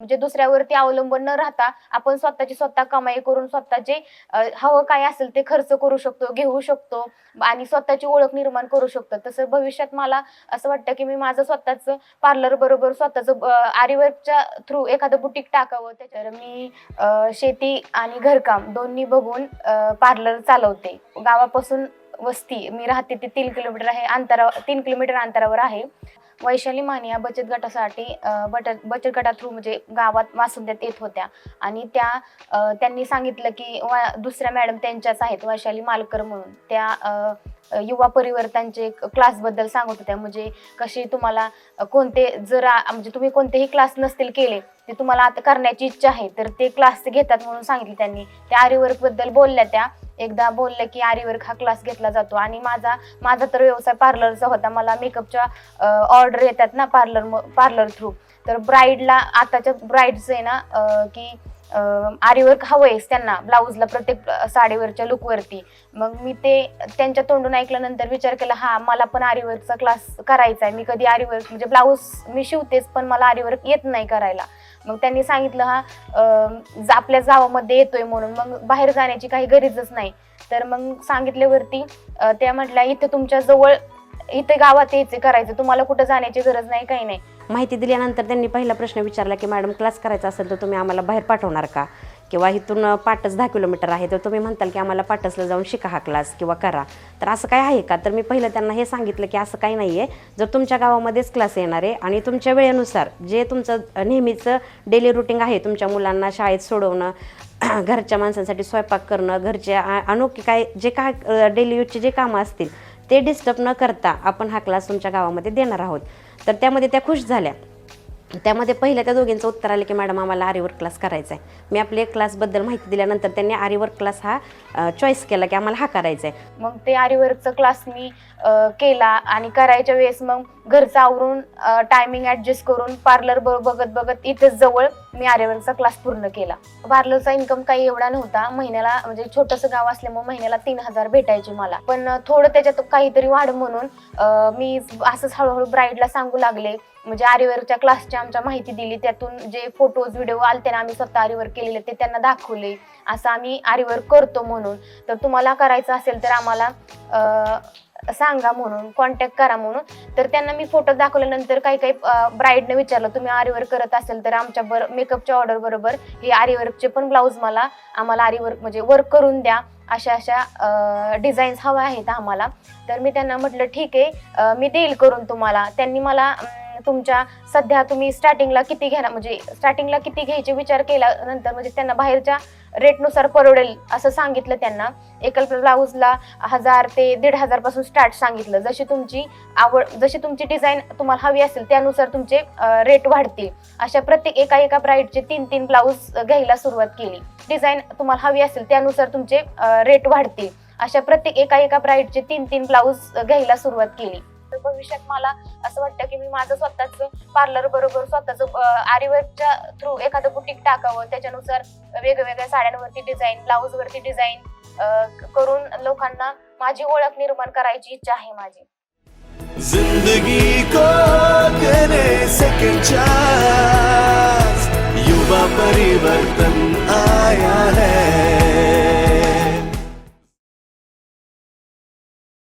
म्हणजे दुसऱ्यावरती अवलंबून न राहता आपण स्वतःची स्वतः कमाई करून स्वतःचे हवं काय असेल ते खर्च करू शकतो घेऊ शकतो आणि स्वतःची ओळख निर्माण करू शकतो. तसं भविष्यात मला असं वाटतं की मी माझं स्वतःच पार्लर बरोबर स्वतःच आरीवर्कच्या थ्रू एखादं बुटीक टाकावं. त्याच्यावर मी शेती आणि घरकाम दोन्ही बघून पार्लर चालवते. गावापासून वस्ती मी राहते ते तीन किलोमीटर आहे अंतरा तीन किलोमीटर अंतरावर आहे. वैशाली माने या बचत गटासाठी बट बचत गटा थ्रू म्हणजे गावात वासुंद्यात येत होत्या. आणि त्या त्यांनी सांगितलं की वा दुसऱ्या मॅडम त्यांच्याच आहेत वैशाली मालकर म्हणून. त्या युवा परिवर्तनचे क्लासबद्दल सांगत होत्या. म्हणजे कशी तुम्हाला कोणते जर म्हणजे तुम्ही कोणतेही क्लास नसतील केले ते तुम्हाला आता करण्याची इच्छा आहे तर ते क्लास घेतात म्हणून सांगितले त्यांनी. त्या आरीवर्कबद्दल बोलल्या त्या. एकदा बोलल्या की आरीवर्क हा क्लास घेतला जातो. आणि माझा माझा तर व्यवसाय पार्लरचा होता. मला मेकअपच्या ऑर्डर येतात ना पार्लर पार्लर थ्रू तर ब्राईडला आताच्या ब्राईडचं आहे ना की आरीवर्क हवंयच त्यांना ब्लाऊजला प्रत्येक साडीवरच्या लुकवरती मग मी ते त्यांच्या तोंडून ऐकल्यानंतर विचार केला हा मला पण आरीवर्कचा क्लास करायचा आहे. मी कधी आरीवर्क म्हणजे ब्लाऊज मी शिवतेच पण मला आरीवर्क येत नाही करायला. मग त्यांनी सांगितलं हा आपल्या ज- गावामध्ये येतोय म्हणून मग बाहेर जाण्याची काही गरजच नाही. तर मग सांगितल्यावरती त्या म्हटल्या इथे तुमच्या जवळ इथे गावात यायचे करायचं. तुम्हाला कुठं जाण्याची गरज नाही काही नाही. माहिती दिल्यानंतर त्यांनी पहिला प्रश्न विचारला की मॅडम क्लास करायचा असेल तर तुम्ही आम्हाला बाहेर पाठवणार का? किंवा इथून पाटस दहा किलोमीटर आहे तर तुम्ही म्हणताल की आम्हाला पाटसला जाऊन शिका हा क्लास किंवा करा. तर असं काय आहे का? तर मी पहिलं त्यांना हे सांगितलं की असं काही नाही आहे जर तुमच्या गावामध्येच क्लास येणार आहे आणि तुमच्या वेळेनुसार जे तुमचं नेहमीचं डेली रुटीन आहे तुमच्या मुलांना शाळेत सोडवणं घरच्या माणसांसाठी स्वयंपाक करणं घरचे अनोखे काय जे काय डेली यूजचे जे कामं असतील ते डिस्टर्ब न करता आपण हा क्लास तुमच्या गावामध्ये देणार आहोत. तर त्यामध्ये त्या खुश झाल्या. त्यामध्ये पहिल्या त्या दोघींचं उत्तर आलं की मॅडम आम्हाला आरीवर्क क्लास करायचा आहे मी आपल्या क्लासबद्दल माहिती दिल्यानंतर त्यांनी आरीवर्क क्लास हा चॉईस केला की आम्हाला हा करायचा आहे मग ते आरीवर्कचा क्लास मी केला आणि करायच्या वेळेस मग घरचं आवरून टायमिंग ऍडजस्ट करून पार्लर बघत बघत इथेच जवळ मी आर्यवर्कचा क्लास पूर्ण केला. पार्लरचा इन्कम काही एवढा नव्हता. महिन्याला म्हणजे छोटंसं गाव असल्यामुळे महिन्याला तीन हजार भेटायचे मला. पण थोडं त्याच्यात काहीतरी वाढ म्हणून मी असंच हळूहळू ब्राईडला सांगू लागले. म्हणजे आरीवर्कच्या क्लासच्या आमच्या माहिती दिली त्यातून जे फोटोज व्हिडिओ आलते ना आम्ही स्वतः आरीवर केलेले ते त्यांना दाखवले. असं आम्ही आरीवर करतो म्हणून. तर तुम्हाला करायचं असेल तर आम्हाला सांगा म्हणून कॉन्टॅक्ट करा म्हणून. तर त्यांना मी फोटो दाखवल्यानंतर काही काही ब्राईडने विचारलं तुम्ही आरीवर्क करत असेल तर आमच्या बर मेकअपच्या ऑर्डर बरोबर हे आरीवर्कचे पण ब्लाऊज मला आम्हाला आरीवर्क म्हणजे वर्क करून द्या. अशा अशा डिझाईन्स हव्या आहेत आम्हाला. तर मी त्यांना म्हटलं ठीक आहे मी देईल करून तुम्हाला. त्यांनी मला तुमच्या सध्या तुम्ही स्टार्टिंगला किती घेणार? म्हणजे स्टार्टिंगला किती घ्यायचे विचार केल्यानंतर म्हणजे त्यांना बाहेरच्या रेटनुसार परवडेल असं सांगितलं त्यांना. एकल ब्लाऊजला हजार ते दीड हजारपासून स्टार्ट सांगितलं. जशी तुमची आवड जशी तुमची डिझाईन तुम्हाला हवी असेल त्यानुसार तुमचे रेट वाढतील. अशा प्रत्येक एका एका ब्राईडचे तीन तीन ब्लाऊज घ्यायला सुरुवात केली. डिझाईन तुम्हाला हवी असेल त्यानुसार तुमचे रेट वाढतील. अशा प्रत्येक एका एका ब्राईडचे तीन तीन ब्लाऊज घ्यायला सुरुवात केली. भविष्यात मला असं वाटतं की मी माझं स्वतःच पार्लर बरोबर स्वतःच आरीवर्कच्या थ्रू एखादं बुटीक टाकावं. त्याच्यानुसार वेगवेगळ्या साड्यांवरती डिझाईन ब्लाऊज वरती डिझाईन करून लोकांना माझी ओळख निर्माण करायची इच्छा आहे माझी. जिंदगी को देने सेकंड चांस युवा परिवर्तन